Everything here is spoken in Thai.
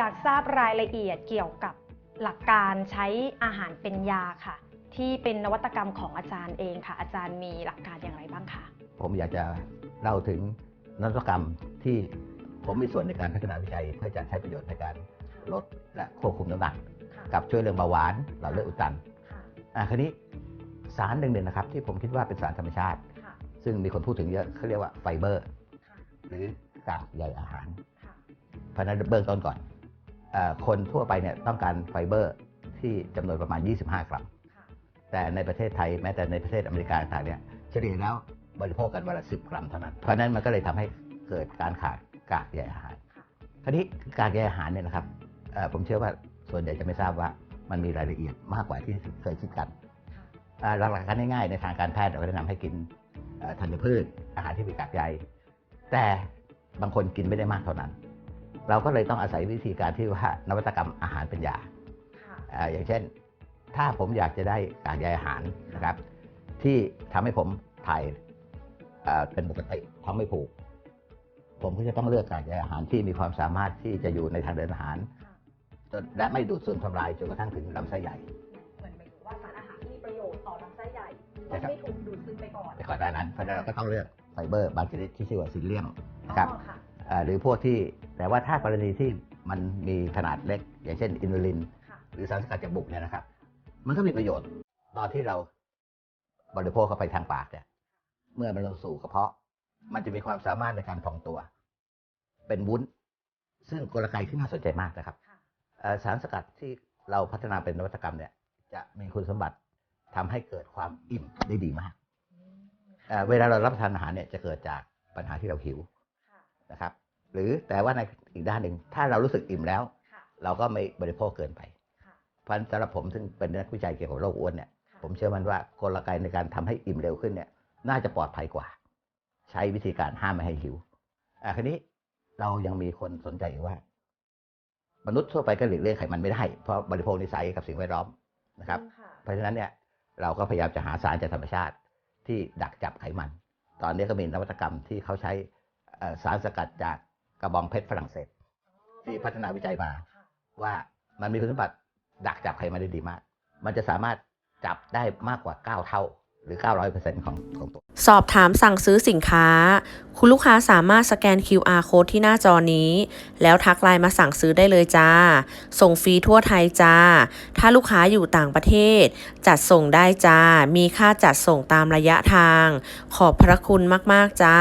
อยากทราบรายละเอียดเกี่ยวกับหลักการใช้อาหารเป็นยาค่ะ ที่เป็นนวัตกรรมของอาจารย์เองค่ะ อาจารย์มีหลักการอย่างไรบ้างคะผมอยากจะเล่าถึงนวัตกรรมที่ผมมีส่วนในการพัฒนาวิจัย เพื่อจะใช้ประโยชน์ในการลดและควบคุมน้ำหนักกับช่วยเรื่องเบาหวานหลอดเลือดอุดตันอะคราวนี้สารหนึ่งเนี่ยนะครับ ที่ผมคิดว่าเป็นสารธรรมชาติ ซึ่งมีคนพูดถึงเยอะเขาเรียกว่าไฟเบอร์ หรือกากใยอาหารเพราะฉะนั้นเบื้องต้นก่อนเออ คนทั่วไปเนี่ยต้องการไฟเบอร์ที่จำนวนประมาณ 25 กรัม แต่ในประเทศไทยแม้แต่ในประเทศอเมริกาต่างๆเนี่ยเฉลี่ยแล้วบริโภคกันวันละ 10 กรัมเท่านั้น เพราะฉะนั้นมันก็เลยทำให้เกิดการขาดกากใยอาหาร คราวนี้กากใยอาหารเนี่ยนะครับเอ่อผมเชื่อว่าส่วนใหญ่จะไม่ทราบว่ามันมีรายละเอียดมากกว่าที่เคยคิดกันอ่าหลักๆกันง่ายๆในทางการแพทย์เราก็แนะนำให้กินเอ่อธัญพืชอาหารที่มีกากใยแต่บางคนกินไม่ได้มากเท่านั้น เราก็เลยต้องอาศัยวิธีการที่ว่านวัตกรรมอาหารเป็นยาอ่าอย่างเช่น ถ้าผมอยากจะได้กากใยอาหารนะครับ ที่ทำให้ผมถ่ายอ่าเป็นปกติท้องไม่ผูก ผมก็จะต้องเลือกกากใยอาหารที่มีความสามารถที่จะอยู่ในทางเดินอาหารจนและไม่ดูดซึมทำลายจนกระทั่งถึงลำไส้ใหญ่เหมือนหมายถึงว่าสารอาหารที่มีประโยชน์ต่อลำไส้ใหญ่ใช่ครับไม่ถูกดูดซึมไปก่อนในก่อนหน้านั้นเพราะฉะนั้นเราก็ต้องเลือกไฟเบอร์บางชนิดที่ชื่อว่าซิลเลียมนะครับอ๋อค่ะอ่าหรือพวกที่ แต่ว่าถ้ากรณีที่มันมีขนาดเล็ก อย่างเช่นอินูลินค่ะหรือสารสกัดจากบุกเนี่ยนะครับ มันก็มีประโยชน์ตอนที่เราบริโภคเข้าไปทางปากเนี่ยเมื่อมันลงสู่กระเพาะ มันจะมีความสามารถในการพองตัว เป็นวุ้น ซึ่งกลไกที่น่าสนใจมากนะครับค่ะเอ่อสารสกัดที่เราพัฒนาเป็นนวัตกรรมเนี่ย จะมีคุณสมบัติทำให้เกิดความอิ่มได้ดีมากเอ่อเวลาเรารับประทานอาหารเนี่ยจะเกิดจากปัญหาที่เราหิวค่ะนะครับ หรือแต่ว่าในอีกด้านหนึ่งถ้าเรารู้สึกอิ่มแล้วค่ะเราก็ไม่บริโภคเกินไปค่ะเพราะฉะนั้นสำหรับผมซึ่งเป็นนักวิจัยเกี่ยวกับโรคอ้วนเนี่ยค่ะผมเชื่อมันว่ากลไกในการทำให้อิ่มเร็วขึ้นเนี่ยน่าจะปลอดภัยกว่า ใช้วิธีการห้ามไม่ให้หิวอะคราวนี้เรายังมีคนสนใจอยู่ว่า มนุษย์ทั่วไปก็หลีกเลี่ยงไขมันไม่ได้ เพราะบริโภคนิสัยกับสิ่งแวดล้อมนะครับค่ะเพราะฉะนั้นเนี่ยเราก็พยายามจะหาสารจากธรรมชาติที่ดักจับไขมัน ตอนนี้ก็มีนวัตกรรมที่เขาใช้เอ่อสารสกัดจาก กระบองเพชรฝรั่งเศส ที่พัฒนาวิจัยมาค่ะว่ามันมีคุณสมบัติดักจับไขมันได้ดีมาก มันจะสามารถจับได้มากกว่า 9 เท่าหรือ 900%ของของตัว สอบถามสั่งซื้อสินค้า คุณลูกค้าสามารถสแกน QR code ที่หน้าจอนี้ แล้วทักไลน์มาสั่งซื้อได้เลยจ้า ส่งฟรีทั่วไทยจ้า ถ้าลูกค้าอยู่ต่างประเทศ จัดส่งได้จ้า มีค่าจัดส่งตามระยะทาง ขอบพระคุณมาก ๆ จ้า